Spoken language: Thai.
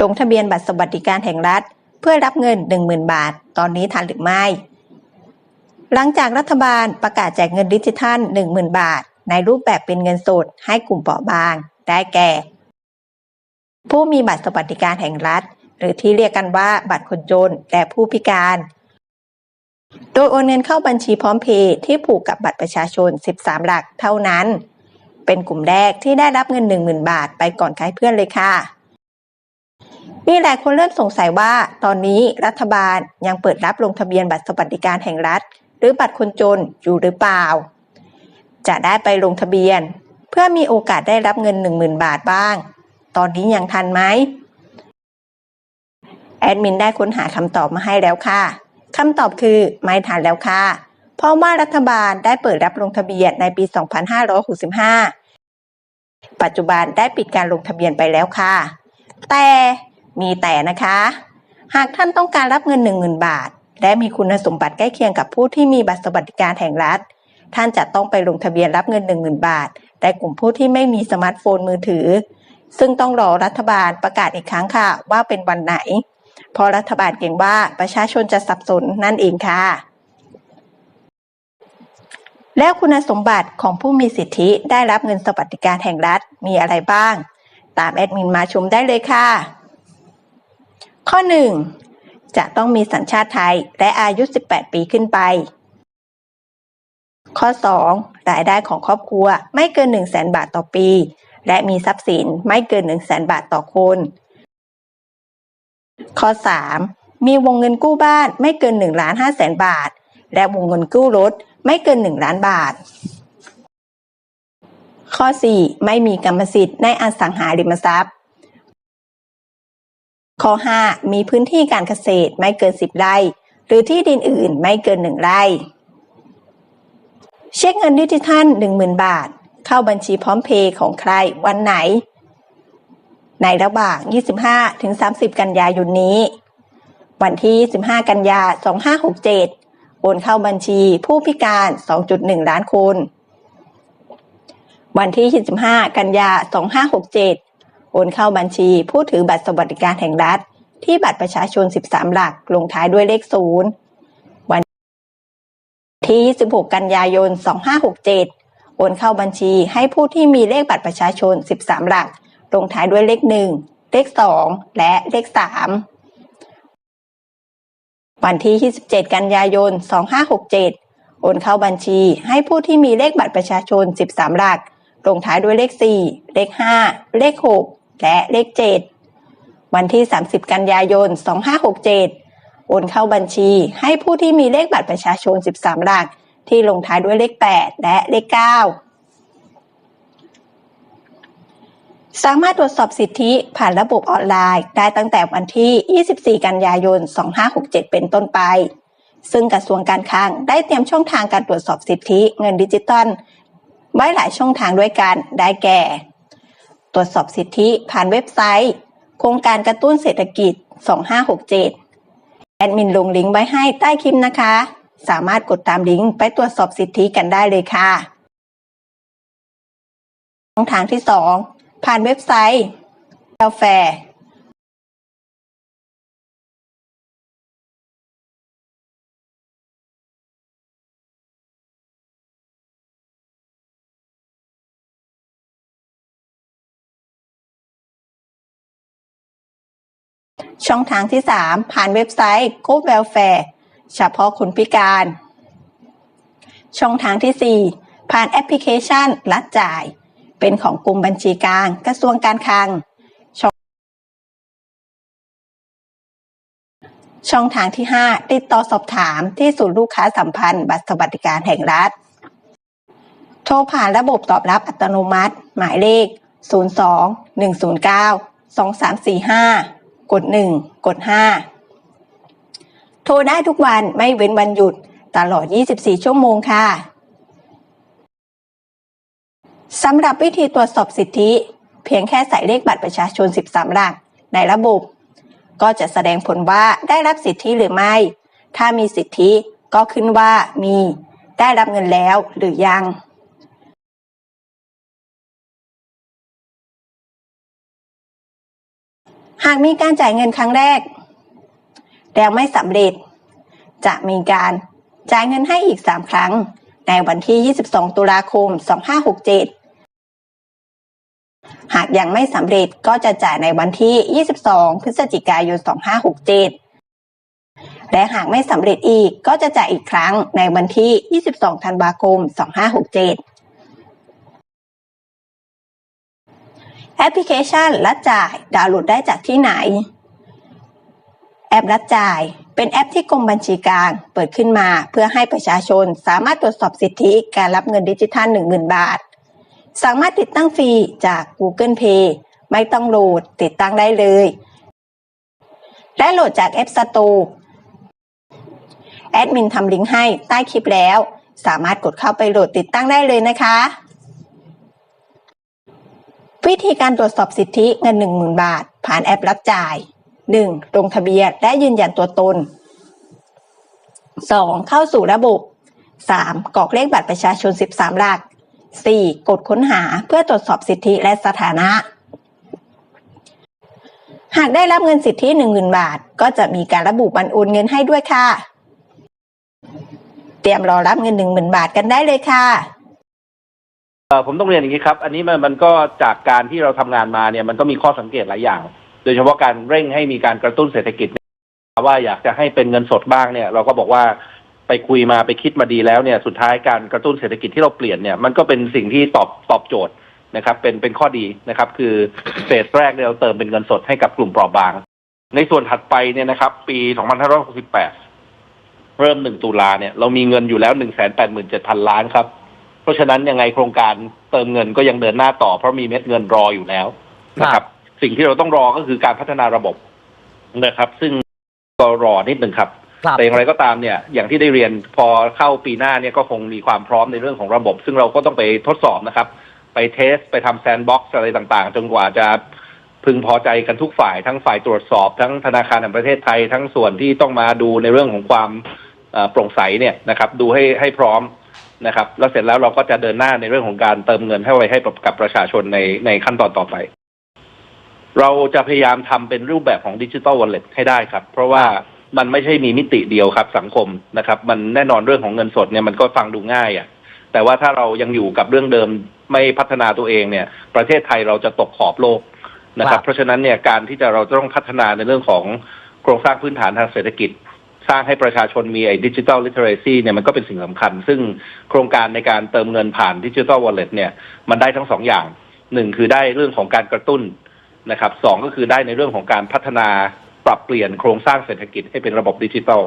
ลงทะเบียนบัตรสวัสดิการแห่งรัฐ เพื่อรับเงิน 10,000 บาท ตอนนี้ทันหรือไม่ หลังจากรัฐบาลประกาศแจกเงินดิจิทัล 10,000 บาท ในรูปแบบเป็นเงินสดให้กลุ่มเปราะบาง ได้แก่ ผู้มีบัตรสวัสดิการแห่งรัฐ หรือที่เรียกกันว่าบัตรคนจนและผู้พิการ โดยโอนเงินเข้าบัญชีพร้อมเพย์ที่ผูกกับบัตรประชาชน 13 หลักเท่านั้น เป็นกลุ่มแรกที่ได้รับเงิน 10,000 บาท ไปก่อนใครเพื่อนเลยค่ะ มีหลายคนเริ่มสงสัยว่า ตอนนี้รัฐบาลยังเปิดรับลงทะเบียนบัตรสวัสดิการแห่งรัฐ หรือบัตรคนจนอยู่หรือเปล่า จะได้ไปลงทะเบียน เพื่อมีโอกาสได้รับเงิน 10,000 บาทบ้าง ตอนนี้ยังทันไหมแอดมินได้ค้นหาคำตอบมาให้แล้วค่ะคำตอบคือไม่ทันแล้วค่ะ เพราะว่ารัฐบาลได้เปิดรับลงทะเบียนในปี 2565 ปัจจุบันได้ปิดการลงทะเบียนไปแล้วค่ะ แต่ มีแต่นะคะ หากท่านต้องการรับเงิน 10,000 บาท และมีคุณสมบัติใกล้เคียงกับผู้ที่มีบัตรสวัสดิการแห่งรัฐ ท่านจะต้องไปลงทะเบียนรับเงิน 10,000 บาทแต่กลุ่มผู้ที่ไม่มีสมาร์ทโฟนมือถือ ซึ่งต้องรอรัฐบาลประกาศอีกครั้งค่ะ ว่าเป็นวันไหน เพราะรัฐบาลเกรงว่าประชาชนจะสับสนนั่นเองค่ะแล้วคุณสมบัติของผู้มีสิทธิได้รับเงินสวัสดิการแห่งรัฐมีอะไรบ้าง ตามแอดมินมาชมได้เลยค่ะ ข้อ 1. จะต้องมีสัญชาติไทยและอายุ 18 ปีขึ้นไป ข้อ 2. รายได้ของครอบครัวไม่เกิน 1 0 0 0 0 0บาทต่อปี และมีทรัพย์สินไม่เกิน 1 0 0 0 0 0บาทต่อคน ข้อ 3. มีวงเงินกู้บ้านไม่เกิน1ล้าน5แสนบาท และวงเงินกู้รถไม่เกิน 1 ล้านบาท ข้อ 4. ไม่มีกรรมสิทธิ์ในอสังหาริมทรัพย์ ข้อ 5. มีพื้นที่การเกษตรไม่เกิน 10 ไร่ หรือที่ดินอื่นไม่เกิน 1 ไร่ เช็คเงินดิจิทัล 10,000 บาท เข้าบัญชีพร้อมเพย์ของใครวันไหน ในระหว่าง 25ถึง30 กันยายนนี้ วันที่25กันยา 2567 โอนเข้าบัญชีผู้พิการ 2.1 ล้านคน วันที่ 25 กันยา 2567 โอนเข้าบัญชี ผู้ถือบัตรสวัสดิการแห่งรัฐ ที่บัตรประชาชน 13 หลัก ลงท้ายด้วยเลข 0 วันที่ 26 กันยายน 2567 โอนเข้าบัญชีให้ผู้ที่มีเลขบัตรประชาชน 13 หลัก ลงท้ายด้วยเลข 1 เลข 2 และเลข 3 วันที่ 27 กันยายน 2567โอนเข้าบัญชีให้ผู้ที่มีเลขบัตรประชาชน 13 หลัก ลงท้ายด้วยเลข 4 เลข 5 เลข 6 และเลข7วันที่ 30 กันยายน 2567 โอนเข้าบัญชีให้ผู้ที่มีเลขบัตรประชาชน 13 หลัก ที่ลงท้ายด้วยเลข 8 และเลข 9 สามารถตรวจสอบสิทธิผ่านระบบออนไลน์ ได้ตั้งแต่วันที่ 24 กันยายน 2567 เป็นต้นไป ซึ่งกระทรวงการคลังได้เตรียมช่องทางการตรวจสอบสิทธิเงินดิจิตอลไว้หลายช่องทางด้วยกันได้แก่ ตรวจสอบสิทธิผ่านเว็บไซต์ โครงการกระตุ้นเศรษฐกิจ 2567 แอดมินลงลิงก์ไว้ให้ใต้คลิปนะคะ สามารถกดตามลิงก์ไปตรวจสอบสิทธิกันได้เลยค่ะช่องทางที่ 2 ผ่านเว็บไซต์กาแฟ ช่องทางที่ 3 ผ่านเว็บไซต์ g o Welfare เฉพาะคนพิการ ช่องทางที่ 4 ผ่านแอปพลิเคชันรัดจ่าย เป็นของกลุ่มบัญชีกลาง กระทรวงการคลัง ช่องช่องทางที่ 5 ติดต่อสอบถามที่ศูนย์ลูกค้าสัมพันธ์บัตรสวัสดิการแห่งรัฐ โทรผ่านระบบตอบรับอัตโนมัติ หมายเลข 02 109 2345 กด 1 กด 5 โทรได้ทุกวันไม่เว้นวันหยุดตลอด 24 ชั่วโมงค่ะสำหรับวิธีตรวจสอบสิทธิ เพียงแค่ใส่เลขบัตรประชาชน 13 หลัก ในระบบ ก็จะแสดงผลว่าได้รับสิทธิหรือไม่ ถ้ามีสิทธิก็ขึ้นว่ามี ได้รับเงินแล้วหรือยัง หากมีการจ่ายเงินครั้งแรก แล้วไม่สำเร็จ จะมีการจ่ายเงินให้อีก 3 ครั้ง ในวันที่ 22 ตุลาคม 2567 หากยังไม่สำเร็จก็จะจ่ายในวันที่ 22 พฤศจิกายน 2567 และหากไม่สำเร็จอีกก็จะจ่ายอีกครั้งในวันที่ 22 ธันวาคม 2567 แอปพลิเคชันรัดจ่ายดาวน์โหลดได้จากที่ไหน แอปรัดจ่ายเป็นแอปที่กรมบัญชีกลางเปิดขึ้นมาเพื่อให้ประชาชนสามารถตรวจสอบสิทธิการรับเงินดิจิทัล 10,000 บาท สามารถติดตั้งฟรีจาก Google Play ไม่ต้องโหลดติดตั้งได้เลย และโหลดจาก App Store แอดมินทำลิงก์ให้ใต้คลิปแล้ว สามารถกดเข้าไปโหลดติดตั้งได้เลยนะคะ วิธีการตรวจสอบสิทธิเงิน 10,000 บาท ผ่านแอปรับจ่าย 1. ลงทะเบียนและยืนยันตัวตน 2. เข้าสู่ระบบ 3. กรอกเลขบัตรประชาชน 13 หลัก 4. กดค้นหาเพื่อตรวจสอบสิทธิและสถานะ หากได้รับเงินสิทธิ 10,000 บาท ก็จะมีการระบุวันโอนเงินให้ด้วยค่ะ เตรียมรอรับเงิน 10,000 บาทกันได้เลยค่ะ ผมต้องเรียนอย่างนี้ครับ อันนี้มันมันก็จากการที่เราทำงานมาเนี่ยมันก็มีข้อสังเกตหลายอย่าง โดยเฉพาะการเร่งให้มีการกระตุ้นเศรษฐกิจว่าอยากจะให้เป็นเงินสดบ้างเนี่ย เราก็บอกว่าไปคุยมาไปคิดมาดีแล้วเนี่ยสุดท้ายการกระตุ้นเศรษฐกิจที่เราเปลี่ยนเนี่ยมันก็เป็นสิ่งที่ตอบตอบโจทย์นะครับ เป็นเป็นข้อดีนะครับ คือเฟสแรกเราเติมเป็นเงินสดให้กับกลุ่มเปราะบาง ในส่วนถัดไปเนี่ยนะครับ ปี 2568 เริ่ม 1 ตุลาเนี่ยเรามีเงินอยู่แล้ว 187,000 ล้านครับ ราะฉะนั้นยังไงโครงการเติมเงินก็ยังเดินหน้าต่อ เพราะมีเม็ดเงินรออยู่แล้วนะครับ สิ่งที่เราต้องรอก็คือการพัฒนาระบบนะครับ ซึ่งก็รอนิดหนึ่งครับครับแต่อย่างไรก็ตามเนี่ยอย่างที่ได้เรียนพอเข้าปีหน้าเนี่ยก็คงมีความพร้อมในเรื่องของระบบ ซึ่งเราก็ต้องไปทดสอบนะครับ ไปเทสไปทำแซนด์บ็อกซ์อะไรต่างๆ จนกว่าจะพึงพอใจกันทุกฝ่ายทั้งฝ่ายตรวจสอบ ทั้งธนาคารแห่งประเทศไทย ทั้งส่วนที่ต้องมาดูในเรื่องของความเอ่อโปร่งใสเนี่ยนะครับ ดูให้ให้พร้อม นะครับ แล้วเสร็จแล้วเราก็จะเดินหน้าในเรื่องของการเติมเงินให้ไว้ให้กับประชาชนในในขั้นตอนต่อไป เราจะพยายามทำเป็นรูปแบบของดิจิ t a ลวอลเล็ตให้ได้ครับ เพราะว่ามันไม่ใช่มีมิติเดียวครับ สังคมนะครับ มันแน่นอนเรื่องของเงินสดเนี่ยมันก็ฟังดูง่ายอะ่ะ แต่ว่าถ้าเรายังอยู่กับเรื่องเดิมไม่พัฒนาตัวเองเนี่ย ประเทศไทยเราจะตกขอบโลกนะครับ เพราะฉะนั้นเนี่ยการที่จะเราต้องพัฒนาในเรื่องของโครงสร้างพื้นฐานทางเศรษฐกิจ สร้างให้ประชาชนมีไอ้ดิจิทัลลิเทอเรซีเนี่ยมันก็เป็นสิ่งสำคัญ ซึ่งโครงการในการเติมเงินผ่านดิจิทัลวอลเล็ตเนี่ยมันได้ทั้งสองอย่างหนึ่งคือได้เรื่องของการกระตุ้นนะครับสองก็คือได้ในเรื่องของการพัฒนาปรับเปลี่ยนโครงสร้างเศรษฐกิจให้เป็นระบบดิจิทัล